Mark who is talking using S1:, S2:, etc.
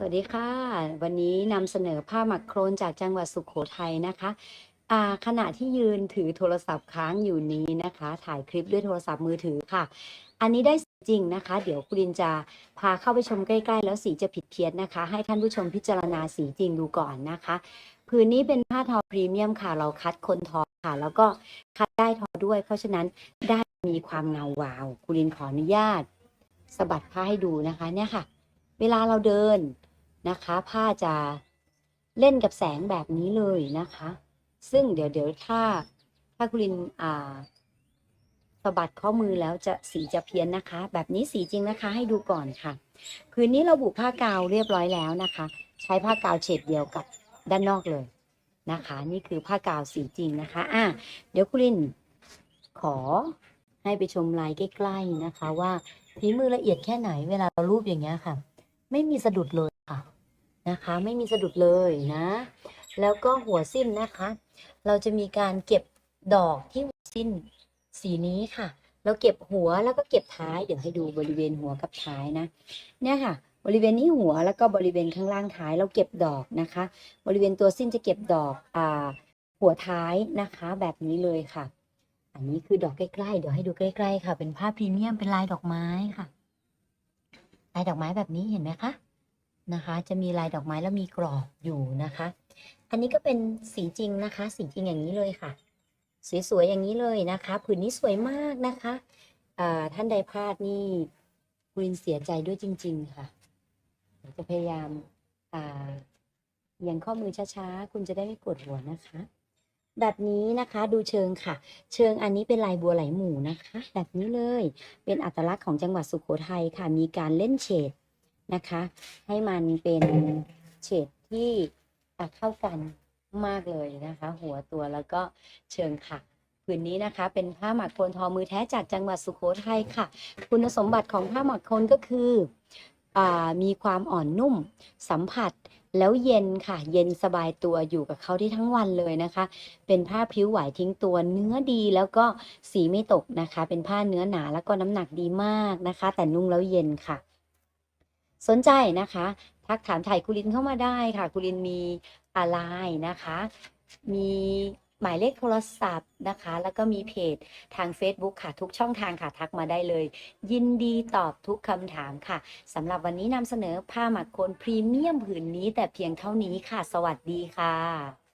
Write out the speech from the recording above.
S1: สวัสดีค่ะ วันนี้นำเสนอผ้าหมักโครนจากจังหวัดสุโขทัยนะคะอ่าขณะที่ยืนถือโทรศัพท์ค้างอยู่นี้นะคะ ถ่ายคลิปด้วยโทรศัพท์มือถือค่ะ อันนี้ได้สีจริงนะคะ เดี๋ยวคุณลินจะพาเข้าไปชมใกล้ๆ แล้วสีจะผิดเพี้ยนนะคะ ให้ท่านผู้ชมพิจารณาสีจริงดูก่อนนะคะผืนนี้เป็นผ้าทอพรีเมียมค่ะ เราคัดคนทอค่ะ แล้วก็คัดได้ทอด้วย เพราะฉะนั้นได้มีความเงาวาว คุณลินขออนุญาตสะบัดผ้าให้ดูนะคะเนี่ยค่ะ เวลาเราเดิน นะคะ ผ้าจะเล่นกับแสงแบบนี้เลยนะคะ ซึ่งเดี๋ยวเดี๋ยวถ้าถ้าคุณลินอ่าสะบัดข้อมือแล้วจะสีจะเพี้ยนนะคะ แบบนี้สีจริงนะคะ ให้ดูก่อนค่ะ คืนนี้เราบุผ้ากาวเรียบร้อยแล้วนะคะ ใช้ผ้ากาวเฉดเดียวกับด้านนอกเลยนะคะ นี่คือผ้ากาวสีจริงนะคะอะเดี๋ยวคุณลินขอให้ไปชมลายใกล้ ๆนะคะ ว่าฝีมือละเอียดแค่ไหนเวลาเรารูปอย่างเงี้ยค่ะ ไม่มีสะดุดเลย ค่ะนะคะ ไม่มีสะดุดเลยนะ แล้วก็หัวสิ้นนะคะ เราจะมีการเก็บดอกที่สิ้นสีนี้ค่ะ เราเก็บหัวแล้วก็เก็บท้ายเดี๋ยวให้ดูบริเวณหัวกับท้ายนะ เนี่ยค่ะ บริเวณนี้หัวแล้วก็บริเวณข้างล่างท้ายเราเก็บดอกนะคะ บริเวณตัวสิ้นจะเก็บดอกอ่าหัวท้ายนะคะแบบนี้เลยค่ะ อันนี้คือดอกใกล้ๆ เดี๋ยวให้ดูใกล้ ๆ ค่ะ เป็นผ้าพรีเมียมเป็นลายดอกไม้ค่ะ ลายดอกไม้แบบนี้เห็นไหมคะ นะคะ จะมีลายดอกไม้แล้วมีกรอบอยู่นะคะ อันนี้ก็เป็นสีจริงนะคะ สีจริงอย่างนี้เลยค่ะ สวยๆอย่างนี้เลยนะคะผืนนี้สวยมากนะคะท่านใดพลาดนี่คุณลินเสียใจด้วยจริง ๆ ค่ะจะพยายามอ่าเอียงข้อมือช้าๆ คุณจะได้ไม่ปวดหัวนะคะ แบบนี้นะคะดูเชิงค่ะ เชิงอันนี้เป็นลายบัวไหลหมู่นะคะ แบบนี้เลยเป็นอัตลักษณ์ของจังหวัดสุโขทัยค่ะ มีการเล่นเฉด นะคะ ให้มันเป็นเฉดที่เข้ากันมากเลยนะคะ หัวตัวแล้วก็เชิงค่ะผืนนี้นะคะ เป็นผ้าหมักโคนทอมือแท้จากจังหวัดสุโขทัยค่ะ คุณสมบัติของผ้าหมักโคนก็คืออมีความอ่อนนุ่มสัมผัสแล้วเย็นค่ะ เย็นสบายตัวอยู่กับเขาที่ทั้งวันเลยนะคะ เป็นผ้าพิ้วไหวทิ้งตัวเนื้อดีแล้วก็สีไม่ตกนะคะ เป็นผ้าเนื้อหนาแล้วก็น้ำหนักดีมากนะคะ แต่นุ่งแล้วเย็นค่ะ สนใจนะคะทักถามถ่ายคุรินเข้ามาได้ค่ะคุรินมีอะไรนะคะ มีหมายเลขโทรศัพท์นะคะ แล้วก็มีเพจทาง Facebook ค่ะ ทุกช่องทางค่ะทักมาได้เลย ยินดีตอบทุกคำถามค่ะสำหรับวันนี้นำเสนอผ้าหมักโคนพรีเมียมผืนนี้แต่เพียงเท่านี้ค่ะ สวัสดีค่ะ